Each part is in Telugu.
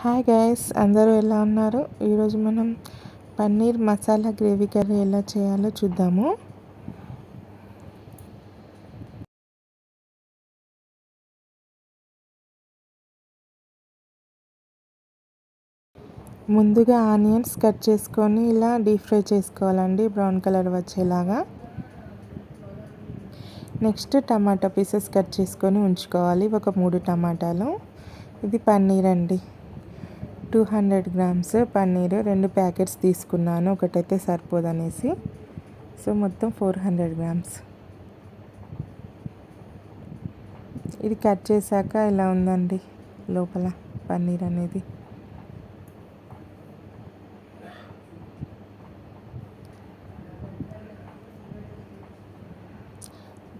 హాయ్ గైస్ అందరూ ఎలా ఉన్నారు? ఈరోజు మనం పన్నీర్ మసాలా గ్రేవీ కర్రీ ఎలా చేయాలో చూద్దాము. ముందుగా ఆనియన్స్ కట్ చేసుకొని ఇలా డీప్ ఫ్రై చేసుకోవాలండి బ్రౌన్ కలర్ వచ్చేలాగా. నెక్స్ట్ టమాటా పీసెస్ కట్ చేసుకొని ఉంచుకోవాలి ఒక మూడు టమాటాలు. ఇది పన్నీర్ అండి. టూ హండ్రెడ్ గ్రామ్స్ పన్నీర్ రెండు ప్యాకెట్స్ తీసుకున్నాను. ఒకటైతే సరిపోదనేసి. సో మొత్తం ఫోర్ హండ్రెడ్ గ్రామ్స్. ఇది కట్ చేశాక ఇలా ఉందండి లోపల పన్నీర్ అనేది?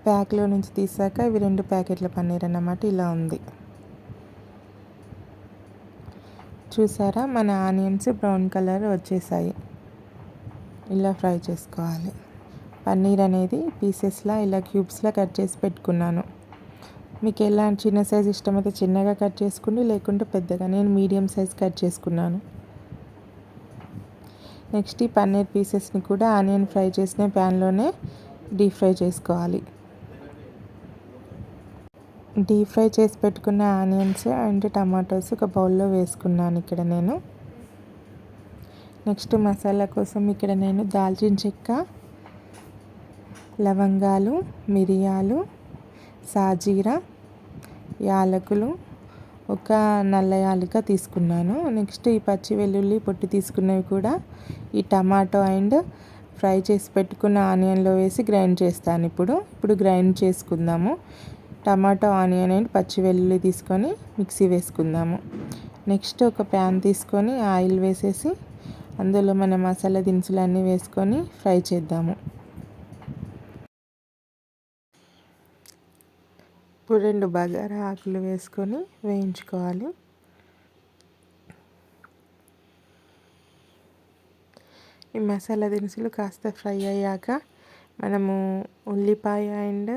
ప్యాక్లో నుంచి తీసాక ఇవి రెండు ప్యాకెట్ల పన్నీర్ అన్నమాట. ఇలా ఉంది. చూసారా? మన ఆనియన్స్ బ్రౌన్ కలర్ వచ్చేసాయి. ఇలా ఫ్రై చేసుకోవాలి. పన్నీర్ అనేది పీసెస్లా ఇలా క్యూబ్స్లా కట్ చేసి పెట్టుకున్నాను. మీకు ఎలా చిన్న సైజ్ ఇష్టమైతే చిన్నగా కట్ చేసుకోండి లేకుంటే పెద్దగా. నేను మీడియం సైజ్ కట్ చేసుకున్నాను. నెక్స్ట్ ఈ పన్నీర్ పీసెస్ని కూడా ఆనియన్ ఫ్రై చేసిన ప్యాన్లోనే డీప్ ఫ్రై చేసుకోవాలి. డీప్ ఫ్రై చేసి పెట్టుకున్న ఆనియన్స్ అండ్ టమాటోస్ ఒక బౌల్లో వేసుకున్నాను ఇక్కడ నేను. నెక్స్ట్ మసాలా కోసం ఇక్కడ నేను దాల్చిన చెక్క లవంగాలు మిరియాలు సాజీరా యాలకులు ఒక నల్ల యాలక తీసుకున్నాను. నెక్స్ట్ ఈ పచ్చి వెల్లుల్లి పొట్టి తీసుకున్నవి కూడా ఈ టమాటో అండ్ ఫ్రై చేసి పెట్టుకున్న ఆనియన్లో వేసి గ్రైండ్ చేస్తాను ఇప్పుడు. ఇప్పుడు గ్రైండ్ చేసుకుందాము. టమాటో ఆనియన్ అండ్ పచ్చి వెల్లుల్లి తీసుకొని మిక్సీ వేసుకుందాము. నెక్స్ట్ ఒక ప్యాన్ తీసుకొని ఆయిల్ వేసేసి అందులో మన మసాలా దినుసులు అన్నీ వేసుకొని ఫ్రై చేద్దాము. ఇప్పుడు రెండు బగారా ఆకులు వేసుకొని వేయించుకోవాలి. ఈ మసాలా దినుసులు కాస్త ఫ్రై అయ్యాక మనము ఉల్లిపాయ అండ్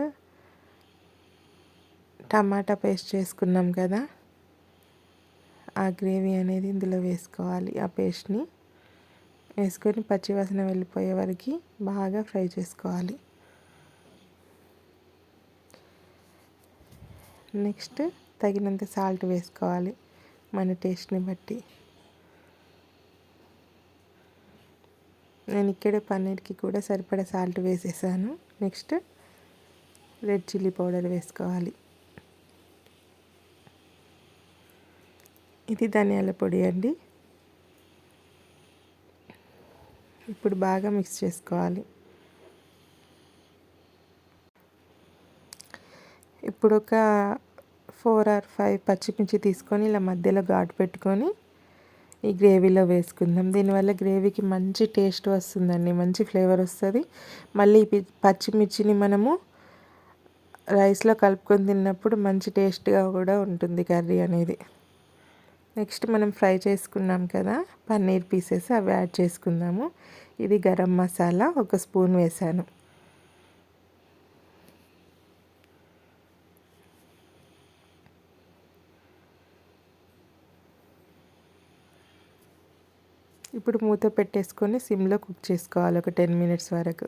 టమాటా పేస్ట్ చేసుకున్నాం కదా. ఆ గ్రేవీ అనేది ఇందులో వేసుకోవాలి. ఆ పేస్ట్ని వేసుకొని పచ్చివాసన వెళ్ళిపోయే వరకు బాగా ఫ్రై చేసుకోవాలి. నెక్స్ట్ తగినంత సాల్ట్ వేసుకోవాలి మన టేస్ట్ని బట్టి. నేను ఇక్కడే పన్నీర్కి కూడా సరిపడా సాల్ట్ వేసేసాను. నెక్స్ట్ రెడ్ చిల్లీ పౌడర్ వేసుకోవాలి. ఇది ధనియాల పొడి అండి. ఇప్పుడు బాగా మిక్స్ చేసుకోవాలి. ఇప్పుడు ఒక ఫోర్ ఆర్ ఫైవ్ పచ్చిమిర్చి తీసుకొని ఇలా మధ్యలో ఘాటు పెట్టుకొని ఈ గ్రేవీలో వేసుకుందాం. దీనివల్ల గ్రేవీకి మంచి టేస్ట్ వస్తుందండి మంచి ఫ్లేవర్ వస్తుంది. మళ్ళీ పచ్చిమిర్చిని మనము రైస్లో కలుపుకొని తిన్నప్పుడు మంచి టేస్ట్గా కూడా ఉంటుంది కర్రీ అనేది. నెక్స్ట్ మనం ఫ్రై చేసుకున్నాం కదా పన్నీర్ పీసెస్ అవి యాడ్ చేసుకుందాము. ఇది గరం మసాలా ఒక స్పూన్ వేసాను. ఇప్పుడు మూత పెట్టేసుకొని సిమ్లో కుక్ చేసుకోవాలి ఒక టెన్ మినిట్స్ వరకు.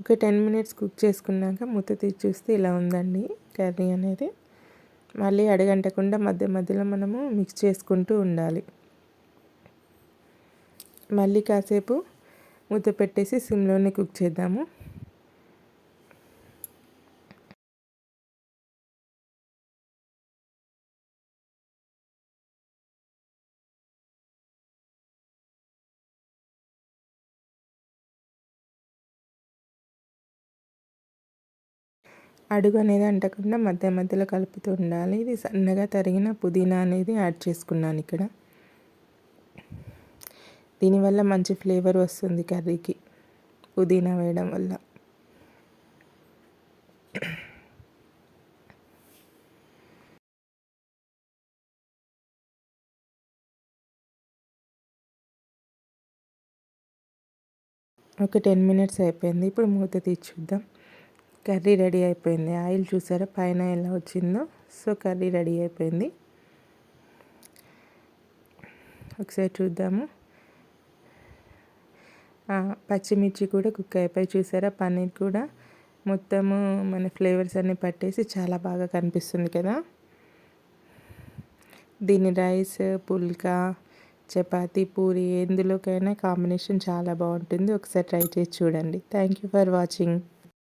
ఒక టెన్ మినిట్స్ కుక్ చేసుకున్నాక మూత తీసి చూస్తే ఇలా ఉందండి కర్రీ అనేది. మళ్ళీ అడగంటకుండా మధ్య మధ్యలో మనము మిక్స్ చేసుకుంటూ ఉండాలి. మళ్ళీ కాసేపు మూత పెట్టేసి సిమ్లోనే కుక్ చేద్దాము. అడుగు అనేది అంటకుండా మధ్య మధ్యలో కలుపుతూ ఉండాలి. ఇది సన్నగా తరిగిన పుదీనా అనేది యాడ్ చేసుకున్నాను ఇక్కడ. దీనివల్ల మంచి ఫ్లేవర్ వస్తుంది కర్రీకి పుదీనా వేయడం వల్ల. ఒక టెన్ మినిట్స్ అయిపోయింది. ఇప్పుడు మూత తీర్చుద్దాం కర్రీ రెడీ అయిపోయింది. ఆయిల్ చూసారా? పైన ఎలా వచ్చిందో. సో కర్రీ రెడీ అయిపోయింది. ఒకసారి చూద్దాము. పచ్చిమిర్చి కూడా కుక్ అయిపోయి చూసారా? పన్నీర్ కూడా. మొత్తము మన ఫ్లేవర్స్ అన్నీ పట్టేసి చాలా బాగా కనిపిస్తుంది కదా. దీని రైస్ పుల్కా చపాతీ పూరి ఎందులోకైనా కాంబినేషన్ చాలా బాగుంటుంది. ఒకసారి ట్రై చేసి చూడండి. Thank you for watching